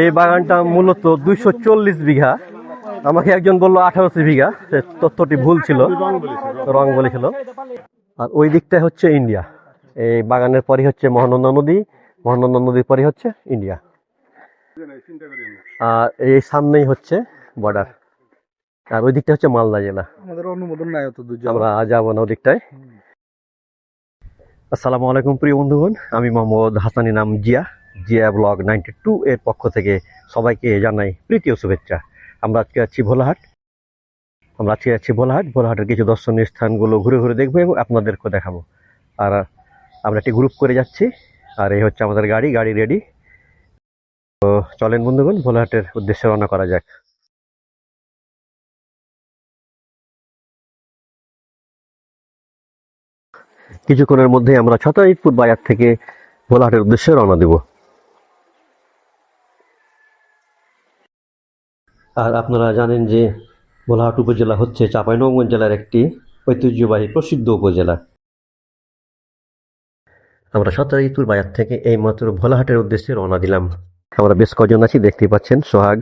এই বাগানটা মূলত দুইশো চল্লিশ বিঘা। আমাকে একজন বলল আঠারোশো বিঘা। সে তথ্যটি ভুল ছিল রং বলেছিল আর ওই দিকটাই হচ্ছে ইন্ডিয়া। এই বাগানের পরই হচ্ছে মহানন্দা নদী মহানন্দা নদীর পরই হচ্ছে ইন্ডিয়া। আর এই সামনেই হচ্ছে বর্ডার আর ওই দিকটা হচ্ছে মালদা জেলা। আমাদের অনুমোদন নাই অত দূর আমরা যাব না ওদিকটায়। আসসালামু আলাইকুম প্রিয় বন্ধুগণ আমি মোহাম্মদ হাসানি নাম Zia. Zia blog ninety two এর পক্ষ থেকে সবাইকে জানাই প্রীতীয় শুভেচ্ছা। আমরা আজকে আছি ভোলাহাট। আমরা আজকে আছি ভোলাহাট। ভোলাহাটের কিছু দর্শনীয় স্থানগুলো ঘুরে ঘুরে দেখব এবং আপনাদেরকে দেখাবো। আর আমরা একটি গ্রুপ করে যাচ্ছি। আর এই হচ্ছে আমাদের গাড়ি। গাড়ি রেডি তো চলেন বন্ধুগণ, ভোলাহাটের উদ্দেশ্যে রওনা করা যাক। কিছুক্ষণের মধ্যে আমরা ছতাইপুর বাজার থেকে ভোলাহাটের উদ্দেশ্যে রওনা দেব। আর আপনারা জানেন যে ভোলাহাট উপজেলা হচ্ছে চাঁপাইনবাবগঞ্জ জেলার একটি ঐতিহ্যবাহী প্রসিদ্ধ উপজেলা। আমরা সতাইপুর বাজার থেকে এই মাত্র ভোলাহাটের উদ্দেশ্যে রওনা দিলাম। আমরা বেশ কজন আছি দেখতে পাচ্ছেন, সোহাগ।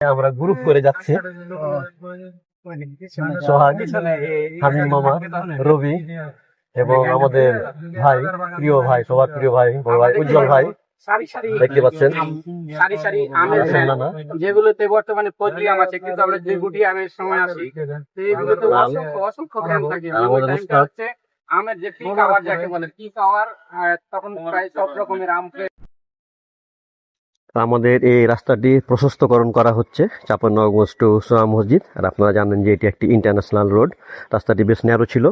আমরা গ্রুপ করে যাচ্ছি। সোহাগ, হামিম মামা, রবি এবং আমাদের ভাই, প্রিয় ভাই, সবার প্রিয় ভাই, বড় ভাই, উজ্জ্বল ভাই। দেখতে পাচ্ছেন? সারি সারি আমের যেগুলোতে বর্তমানে পত্রি আম আছে কিন্তু আমরা যে গুটি আমের সময় আসি সেইগুলোতে অসংখ্য অসংখ্য জ্ঞান থাকে। আমাদের ওই টাইমটা উস্তাদ। হচ্ছে আমের যে পিক আওয়ার যাকে বলে পিক আওয়ার তখন প্রায় সব রকমের আম আমাদের এই রাস্তাটি প্রশস্তকরণ করা হচ্ছে চাপানগঞ্জ টু সোয়া মসজিদ। আর আপনারা জানেন যে এটি একটি ইন্টারন্যাশনাল রোড রাস্তাটি বেশ ন্যারো ছিল।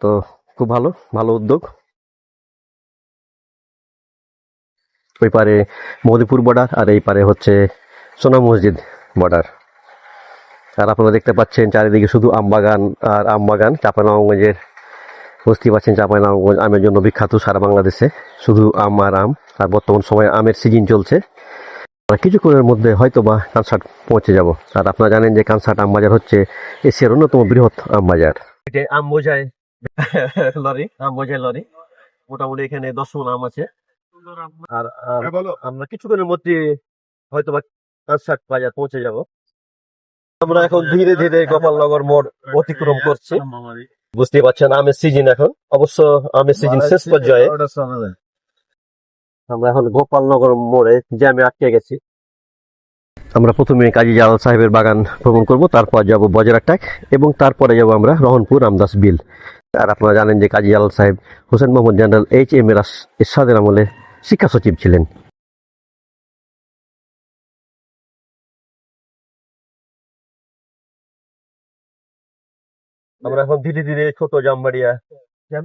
তো খুব ভালো ভালো উদ্যোগ। ওই পারে মদিপুর বর্ডার আর এই পারে হচ্ছে সোনা মসজিদ বর্ডার আর আপনারা দেখতে পাচ্ছেন চারিদিকে শুধু আম বাগান আর আম বাগান। চাপানগঞ্জের বুঝতেই পারছেন চাপানগঞ্জ আমের জন্য বিখ্যাত সারা বাংলাদেশে। শুধু আম আর আম, আর বর্তমান সময়ে আমের সিজন চলছে। কিছুক্ষণের মধ্যে হয়তো বা কানসার্ট পৌঁছে যাব। আর আপনারা জানেন যে কানসার্ট আম বাজার হচ্ছে এশিয়ার অন্যতম বৃহৎ আম বাজার। আম বোঝায়। লরি, আম বোঝায় লরি। মোটামুটি এখানে দশ আম আছে। আর আর আমরা কিছুক্ষণের মধ্যে হয়তো বা কানসার্ট বাজার পৌঁছে যাব। আমরা এখন ধীরে ধীরে গোপালনগর মোড় অতিক্রম করছি। বুঝতে পারছেন আমের সিজন এখন। অবশ্য আমের সিজন শেষ পর্যায়ে। আমরা এখন গোপালনগর মোড়ে জ্যামে আটকে গেছি। আমরা প্রথমে কাজী জালাল সাহেবের বাগান ভ্রমণ করব তারপর যাব বজরাটাক এবং তারপরে যাব আমরা রহনপুর রামদাস বিল। আর আপনারা জানেন যে কাজী জালাল সাহেব Hossain Mohammad general H M এর এরশাদের আমলে শিক্ষা সচিব ছিলেন। আমরা এখন ধীরে ধীরে ছোট জামবাড়িয়া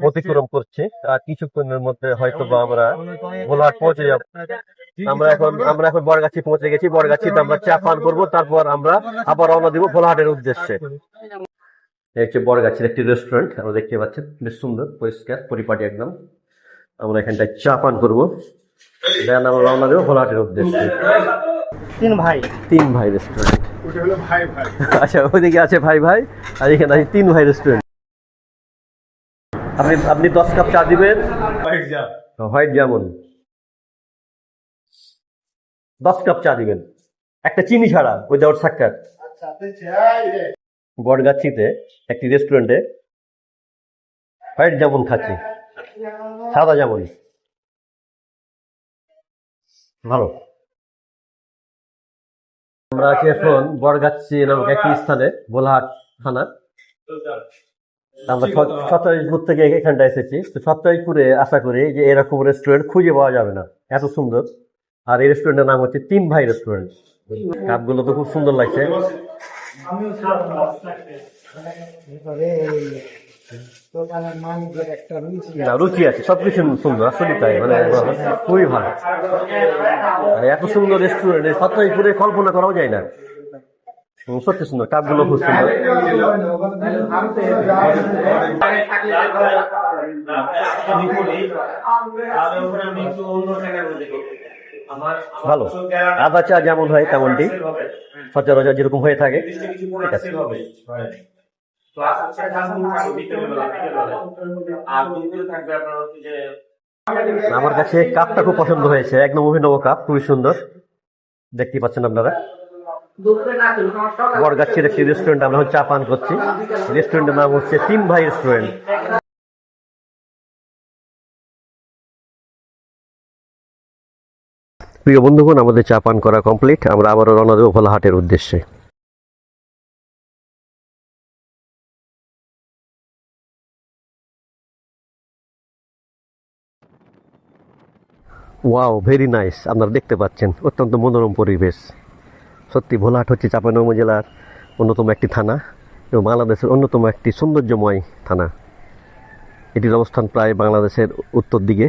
অতিক্রম করছি। আর কিছুক্ষণের মধ্যে হয়তো বা আমরা ভোলাহাট পৌঁছে যাব। আমরা এখন আমরা এখন বরগাছি পৌঁছে গেছি। বরগাছিতে আমরা চা পান করব। তারপর আমরা আবার রওনা দিব ভোলাহাটের উদ্দেশ্যে। এই হচ্ছে বরগাছির একটি রেস্টুরেন্ট আমরা দেখতে পাচ্ছেন বেশ সুন্দর পরিষ্কার পরিপাটি একদম। আমরা এখানটায় চা পান করব। দেন আমরা রওনা দেবো ভোলাহাটের উদ্দেশ্যে। তিন ভাই। তিন ভাই রেস্টুরেন্ট আচ্ছা ওইদিকে আছে ভাই ভাই আর এখানে আছে তিন ভাই রেস্টুরেন্ট আপনি আপনি দশ কাপ চা দিবেন? হোয়াইট যেমন দশ কাপ চা দিবেন। একটা চিনি ছাড়া উইদাউট সাক্কার বটগাছিতে একটি রেস্টুরেন্টে হোয়াইট জামুন খাচ্ছি। সাদা যেমন ভালো। আমরা আছি এখন বরগাছি নামক একটি স্থানে বোলহাট থানা আমরা সত্তরিশপুর থেকে এখানটা এসেছি। তো সত্তরিশপুরে আশা করি যে এরকম রেস্টুরেন্ট খুঁজে পাওয়া যাবে না। এত সুন্দর। আর এই রেস্টুরেন্টের নাম হচ্ছে তিন ভাই রেস্টুরেন্ট কাপগুলো তো খুব সুন্দর লাগছে। রুচি আছে সুন্দর মানে খুবই ভালো। এত সুন্দর কল্পনা করাও যায় না। সত্যি সুন্দর কাপগুলো খুব সুন্দর। ভালো। আদা চা যেমন হয় তেমনটি, সচরাচর যেরকম হয়ে থাকে, ঠিক আছে। আর দ্বিতীয় থাকবে আপনার হচ্ছে যে আমার কাছে কাপটা খুব পছন্দ হয়েছে একদম অভিনব কাপ খুবই সুন্দর। দেখতে পাচ্ছেন আপনারা। বরগাছির একটি রেস্টুরেন্ট আমরা হচ্ছে চা পান করছি রেস্টুরেন্টের নাম হচ্ছে তিন ভাই রেস্টুরেন্ট প্রিয় বন্ধুগণ আমাদের চা পান করা কমপ্লিট আমরা আবারও রওনা দেবো ভোলাহাটের উদ্দেশ্যে। ওয়াও ভেরি নাইস আপনারা দেখতে পাচ্ছেন, অত্যন্ত মনোরম পরিবেশ। সত্যি ভোলাহাট হচ্ছে চাঁপাইনবাবগঞ্জ জেলার অন্যতম একটি থানা এবং বাংলাদেশের অন্যতম একটি সৌন্দর্যময় থানা। এটির অবস্থান প্রায় বাংলাদেশের উত্তর দিকে।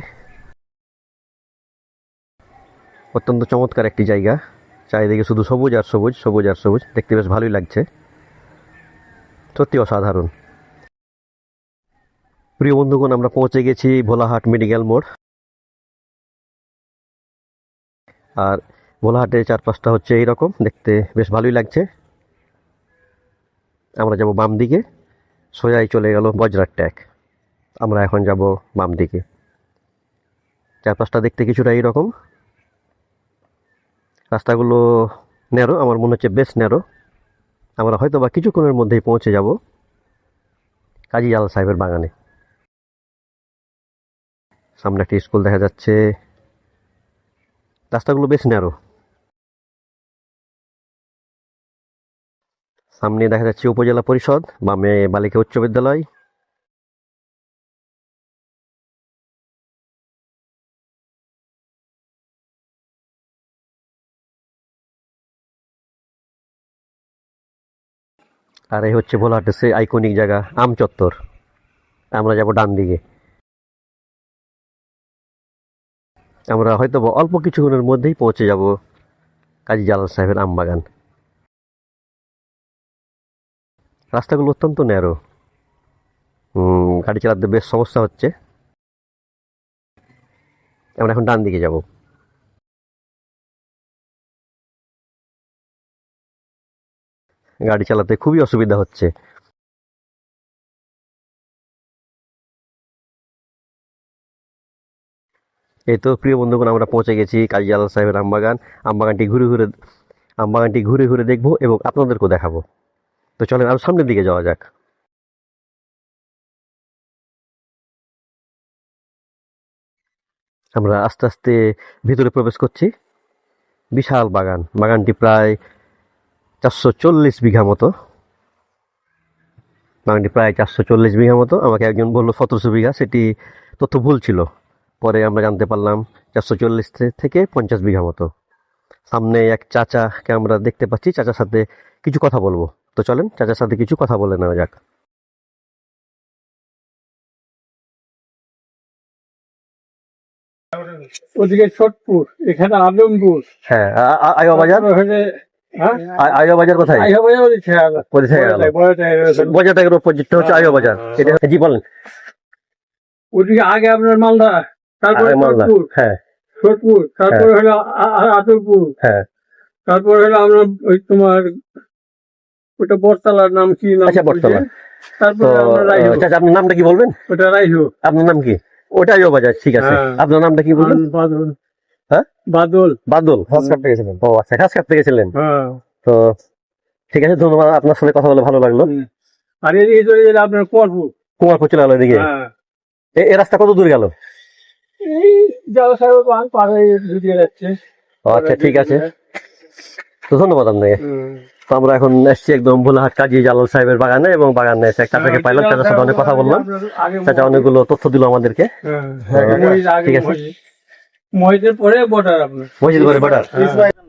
অত্যন্ত চমৎকার একটি জায়গা। চারিদিকে শুধু সবুজ আর সবুজ সবুজ আর সবুজ। দেখতে বেশ ভালোই লাগছে। সত্যি অসাধারণ। প্রিয় বন্ধুগণ, আমরা পৌঁছে গেছি ভোলাহাট মেডিকেল মোড়। আর ভোলাহাটের চারপাশটা হচ্ছে এইরকম। দেখতে বেশ ভালোই লাগছে। আমরা যাব বাম দিকে। সোজাই চলে গেল বজরার ট্যাক আমরা এখন যাব বাম দিকে। চারপাশটা দেখতে কিছুটা এইরকম। রাস্তাগুলো ন্যারো, আমার মনে হচ্ছে বেশ ন্যারো। আমরা হয়তো বা কিছুক্ষণের মধ্যেই পৌঁছে যাব কাজী আল সাহেবের বাগানে। সামনে একটি স্কুল দেখা যাচ্ছে। রাস্তাগুলো বেশ ন্যারো সামনে দেখা যাচ্ছে উপজেলা পরিষদ, বামে বালিকা উচ্চ বিদ্যালয়। আর এই হচ্ছে ভোলাহাটের সেই আইকনিক জায়গা আম চত্বর আমরা যাব ডান দিকে আমরা হয়তো অল্প কিছুক্ষণের মধ্যেই পৌঁছে যাব কাজী জালাল সাহেবের আম বাগান রাস্তাগুলো অত্যন্ত ন্যারো। গাড়ি চালাতে বেশ সমস্যা হচ্ছে। আমরা এখন ডান দিকে যাব। গাড়ি চালাতে খুবই অসুবিধা হচ্ছে। এই তো প্রিয় বন্ধুগণ, আমরা পৌঁছে গেছি কাজী আল্লাহ সাহেবের আমবাগান। আমবাগানটি ঘুরে ঘুরে, আমবাগানটি ঘুরে ঘুরে দেখব এবং আপনাদেরকেও দেখাবো। তো চলেন আরও সামনের দিকে যাওয়া যাক। আমরা আস্তে আস্তে ভিতরে প্রবেশ করছি। বিশাল বাগান। বাগানটি প্রায় চারশো চল্লিশ বিঘা মতো। বাগানটি প্রায় চারশো চল্লিশ বিঘা মতো। আমাকে একজন বলল, সতেরোশো বিঘা। সেটি তথ্য ভুল ছিল। পরে আমরা জানতে পারলাম চারশো চল্লিশ থেকে পঞ্চাশ বিঘা মতো। সামনে এক চাচাকে আমরা দেখতে পাচ্ছি। চাচার সাথে কিছু কথা বলব। তো চলেন চাচার সাথে কিছু কথা বলে নেওয়া যাক। ওদিকে ছোটপুর এখানে আদমপুর। হ্যাঁ বাজার বাজার কোথায়? বাজার হচ্ছে বাজার এটা জি বলেন। ওদিকে আগে আপনার মালদা। তারপরে আগে হ্যাঁ। ছোটপুর তারপরে হলো হ্যাঁ। তারপরে হলো আপনার ওই তোমার ওটা বটতলার নাম কি নাম আচ্ছা, যে? তারপরে আপনার চাচা আপনার নামটা কি বলবেন? ওটা রাইহু আপনার নাম কি? ওটা আইয়া বাজার ঠিক আছে। হ্যাঁ। আপনার নামটা কি বলবেন বাদল। হ্যাঁ? বাদল। বাদল। ঘাস কাটতে গেছিলেন ও আচ্ছা ঘাস কাটতে গেছিলেন হ্যাঁ। তো ঠিক আছে ধন্যবাদ। আপনার সাথে কথা বলে ভালো লাগল। আর এই আপনার কুয়ারপুর কুমারপুর চলে গেল এদিকে। হ্যাঁ। এ- এ রাস্তা কত দূর গেল? এই পার হয়ে যাচ্ছে আচ্ছা ঠিক আছে তো ধন্যবাদ আপনাকে। তো আমরা এখন এসছি একদম ভোলাহাট কাজী জালাল সাহেবের বাগানে এবং বাগানে এসে একটা আপনাকে পাইলাম চাচার সাথে অনেক কথা বললাম চাচা অনেকগুলো তথ্য দিল আমাদেরকে হ্যাঁ, হ্যাঁ, ঠিক আছে। মহিষ। পরে বর্ডার আপনার মসজিদ পরে হ্যাঁ।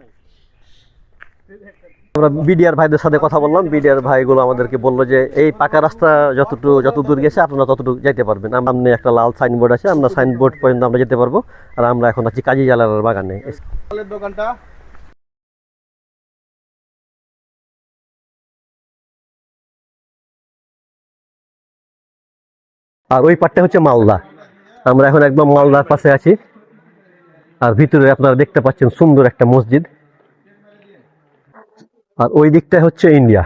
আমরা বিডিআর ভাইদের সাথে কথা বললাম। বিডিআর ভাইগুলো আমাদেরকে বলল যে এই পাকা রাস্তা যতটুকু যত দূর গেছে আপনারা ততটুকু যেতে পারবেন। সামনে একটা লাল সাইনবোর্ড আছে আমরা সাইনবোর্ড পর্যন্ত আমরা যেতে পারব। আর আমরা এখন আছি কাজী জালালের বাগানে। দোকানটা। আর ওই পাটটা হচ্ছে মালদা। আমরা এখন একদম মালদার পাশে আছি। আর ভিতরে আপনারা দেখতে পাচ্ছেন সুন্দর একটা মসজিদ। আর ওই দিকটা হচ্ছে ইন্ডিয়া।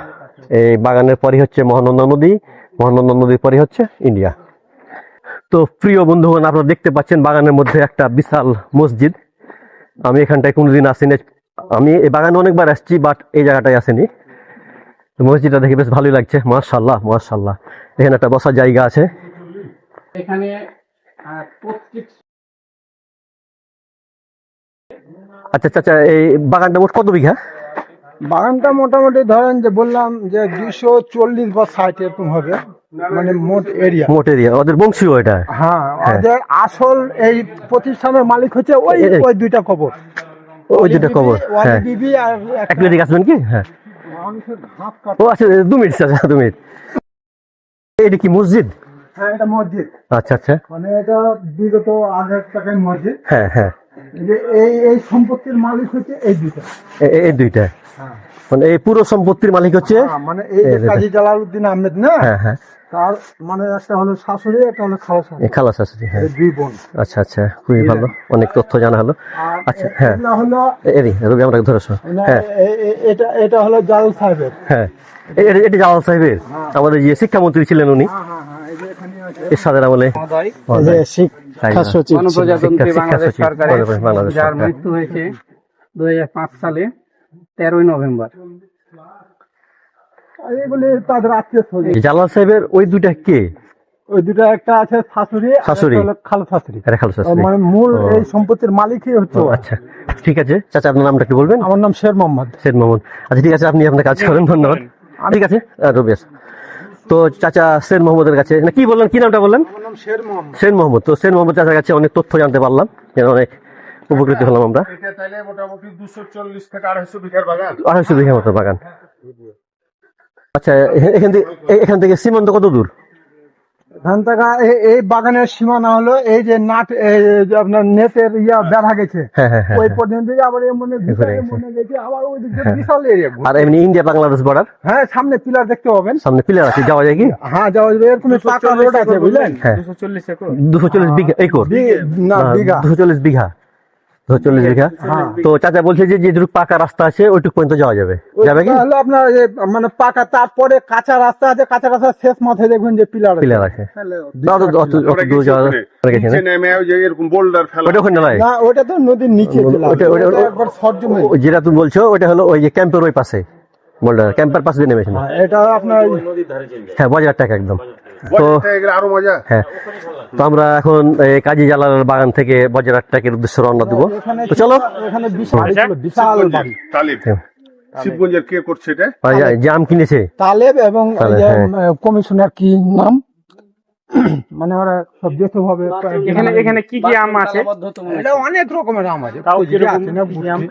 এই বাগানের পরে হচ্ছে মহানন্দা নদী মহানন্দা নদীর পরে হচ্ছে ইন্ডিয়া। তো প্রিয় বন্ধুগণ আপনারা দেখতে পাচ্ছেন বাগানের মধ্যে একটা বিশাল মসজিদ। আমি এখানটায় কোনোদিন আসিনি। আমি এই বাগানে অনেকবার আসছি বাট এই জায়গাটায় আসিনি। মসজিদটা দেখে বেশ ভালোই লাগছে। মার্শাল্লাহ মার্শাল্লাহ এখানে একটা বসার জায়গা আছে। এখানে আচ্ছা আচ্ছা আচ্ছা এই বাগানটা মোট কত বিঘা? বাগানটা মোটামুটি ধরেন যে বললাম যে দুশো চল্লিশ বা ষাট এরকম হবে। মানে মোট এরিয়া মোট এরিয়া ওদের বংশীয় এটা। হ্যাঁ হ্যাঁ। ওদের আসল এই প্রতিষ্ঠানের মালিক হচ্ছে ওই ওই দুইটা কবর। ওই দুটো কবর। হ্যাঁ। বিবি আর এক মিনিট আসবেন কি? হ্যাঁ। ও আচ্ছা দু মিনিট আচ্ছা দু মিনিট। এটা কি মসজিদ? হ্যাঁ এটা মসজিদ। আচ্ছা আচ্ছা। মানে এটা বিগত আগের টাকার মসজিদ। হ্যাঁ হ্যাঁ। যে এই এই সম্পত্তির মালিক হচ্ছে এই দুইটা। এ- এ- এই দুইটা হ্যাঁ। মানে এই পুরো সম্পত্তির মালিক হচ্ছে হ্যাঁ, মানে এই যে কাজী জালালউদ্দিন আহমেদ না? হ্যাঁ হ্যাঁ। তার মানে একটা হলো শাশুড়ি একটা হলো খালা এই খালা শাশুড়ি হ্যাঁ। দুই বোন। আচ্ছা আচ্ছা খুবই ভালো। অনেক তথ্য জানা হলো। আচ্ছা, হ্যাঁ। হলো এরি রবি আমরা ধরেছ হ্যাঁ। এ- এ- এটা এটা হলো জালাল সাহেবের। হ্যাঁ। এটি সাহেবের। আমাদের যে শিক্ষামন্ত্রী ছিলেন উনি। হ্যাঁ হ্যাঁ হ্যাঁ এই যে এখানে আছে এরশাদের আমলে মহোদয় শিক্ষা সচিব ছিল। বাংলাদেশ সরকারের যার মৃত্যু হয়েছে দুই সালে তেরোই নভেম্বর। তাদের আত্মীয় জালাল সাহেবের ওই দুইটা কে? ওই দুটা একটা আছে শাশুড়ি শাশুড়ি। একটা শাশুড়ি। আরে খালা শাশুড়ি। মানে মূল এই সম্পত্তির মালিকই হচ্ছে। আচ্ছা। ঠিক আছে। চাচা আপনার নামটা একটু বলবেন? আমার নাম শের মোহাম্মদ। আচ্ছা ঠিক আছে আপনি আপনার কাজ করেন ধন্যবাদ। ঠিক আছে রবি আছে। তো চাচা সেন মোহাম্মদের কাছে না কি বললেন কি নামটা বললেন? সেন মোহাম্মদ। তো সেন মোহাম্মদ চাচার কাছে অনেক তথ্য জানতে পারলাম যেন অনেক উপকৃত হলাম আমরা। আড়াইশো বিঘা মতো বাগান। আচ্ছা এখান থেকে এখান থেকে সীমান্ত কত দূর? এই- বাগানের সীমানা হলো এই যে নাট আপনার নেটের ইয়া বেড়া গেছে। হ্যাঁ হ্যাঁ হ্যাঁ ওই পর্যন্ত আবার মনে মনে গেছে আবার ওই বিশাল এরিয়া আর এমনি ইন্ডিয়া বাংলাদেশ বর্ডার হ্যাঁ সামনে পিলার দেখতে পাবেন। সামনে প্লেয়ার আছে যাওয়া যায় কি? হ্যাঁ যাওয়া যাবে। এরকম পাকা রোড আছে বুঝলেন? হ্যাঁ দুশো চল্লিশ একর। দুশো চল্লিশ বিঘা একর? না বিঘা। দুশো চল্লিশ বিঘা। চল্লিশ বিঘা। তো চাচা বলছে যে যেটুকু পাকা রাস্তা আছে ওইটুকু পর্যন্ত যাওয়া যাবে। যাবে কি? আপনার মানে পাকা তারপরে কাঁচা রাস্তা আছে কাঁচা রাস্তার শেষ মাথায় দেখবেন যে পিলার আছে। প্লেয়ার আছে। না, অত- অত- অত দূর যাওয়া গেছে না? নিচে নেমে ওই যে এরকম বোল্ডার ফেলা ওটা ওখানে নয়। না ওটা তো নদীর নিচে ওটা- ওটা- ওটা একবার শর্ট জমি। ও- যেটা তুমি বলছো ওটা হলো ওই যে ক্যাম্পের ওই পাশে বোল্ডার। ক্যাম্পের পাশে দিয়ে নেমেছিল হ্যাঁ, এটা আপনার হ্যাঁ বাজার টাকা একদম। তো আরও মজা। হ্যাঁ তো আমরা এখন কাজী জালালের বাগান থেকে বজ্রাটটাকের উদ্দেশ্যে রওনা দেবো। তো চলো। এখানে বিশাল বিশাল বাড়ি। তালিব। হ্যাঁ। শিবগঞ্জের কে করছে এটা? কিনেছে? তালেব এবং হ্যাঁ। কমিশনার কি নাম? মানে ওরা সব এখানে এখানে কি কি আম আছে? এটা অনেক রকমের আম আছে। ফজরি আছে না গুটি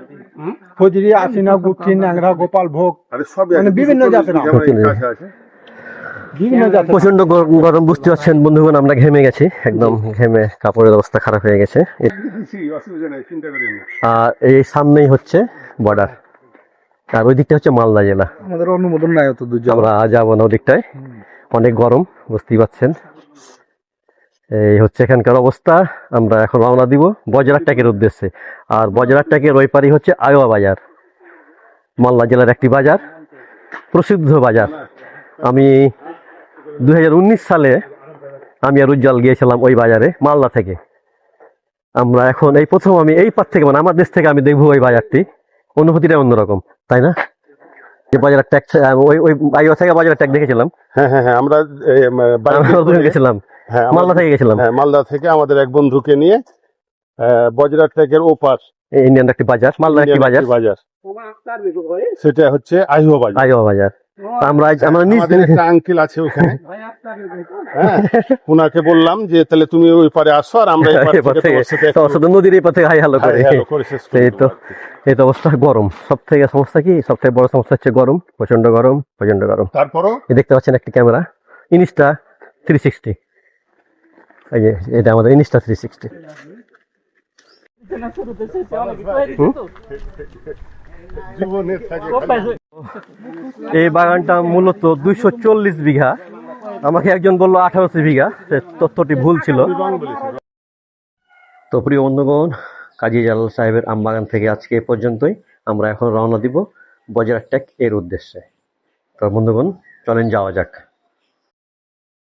ফজরি আছে গুটি ন্যাংরা গোপাল ভোগ। সব মানে বিভিন্ন জাতের আম। আছে বিভিন্ন জাতের প্রচণ্ড গর- গরম বুঝতে পারছেন বন্ধুগণ আমরা ঘেমে গেছি একদম ঘেমে কাপড়ের অবস্থা খারাপ হয়ে গেছে। আর এই সামনেই হচ্ছে বর্ডার আর ওই দিকটা হচ্ছে মালদা জেলা। আমাদের অনুমোদন নাই অত দূর আমরা যাব না ওদিকটায়। অনেক গরম বুঝতেই পারছেন। এই হচ্ছে এখানকার অবস্থা আমরা এখন রওনা দিব বজরার ট্যাকের উদ্দেশ্যে। আর বজরার ট্যাকের ওই পারি হচ্ছে আয়োয়া বাজার। মালদা জেলার একটি বাজার প্রসিদ্ধ বাজার। আমি দুই হাজার উনিশ সালে আমি আর উজ্জ্বল গিয়েছিলাম ওই বাজারে মালদা থেকে। আমরা এখন এই প্রথম আমি এই পার থেকে মানে আমার দেশ থেকে আমি দেখব ওই বাজারটি। অনুভূতিটা অন্যরকম তাই না? যে বাজারের ট্যাগ ওই ওই আইওয়া থেকে বাজারের ট্যাগ দেখেছিলাম। হ্যাঁ হ্যাঁ হ্যাঁ আমরা গেছিলাম। হ্যাঁ মালদা থেকে গেছিলাম। হ্যাঁ মালদা থেকে আমাদের এক বন্ধুকে নিয়ে বজরাট ট্যাগের ওপার। ইন্ডিয়ান একটি বাজার মালদা একটি বাজার। বাজার। সেটা হচ্ছে আহিও বাজার। আইওয়া বাজার। আমরা আমরা একটা আঙ্কেল আছে ওখানে। হ্যাঁ ওনাকে বললাম যে তাহলে তুমি ওই পারে আসো আর আমরা নদীর এই পার থেকে হাই হ্যালো করে। এই তো এই তো অবস্থা গরম। সব থেকে সমস্যা কি? সব থেকে বড় সমস্যা হচ্ছে গরম প্রচণ্ড গরম প্রচণ্ড গরম। তারপরও? দেখতে পাচ্ছেন একটি ক্যামেরা। ইনিস্টা থ্রি সিক্সটি এটা আমাদের ইনিস্টা থ্রি সিক্সটি জীবনের থাকে এই বাগানটা মূলত দুইশো চল্লিশ বিঘা। আমাকে একজন বলল আঠারোশো বিঘা তথ্যটি ভুল ছিল। তো প্রিয় বন্ধুগণ, কাজী জালাল সাহেবের আম বাগান থেকে আজকে এ পর্যন্তই। আমরা এখন রওনা দিব বজার টেক এর উদ্দেশ্যে। তো বন্ধুগণ, চলেন যাওয়া যাক।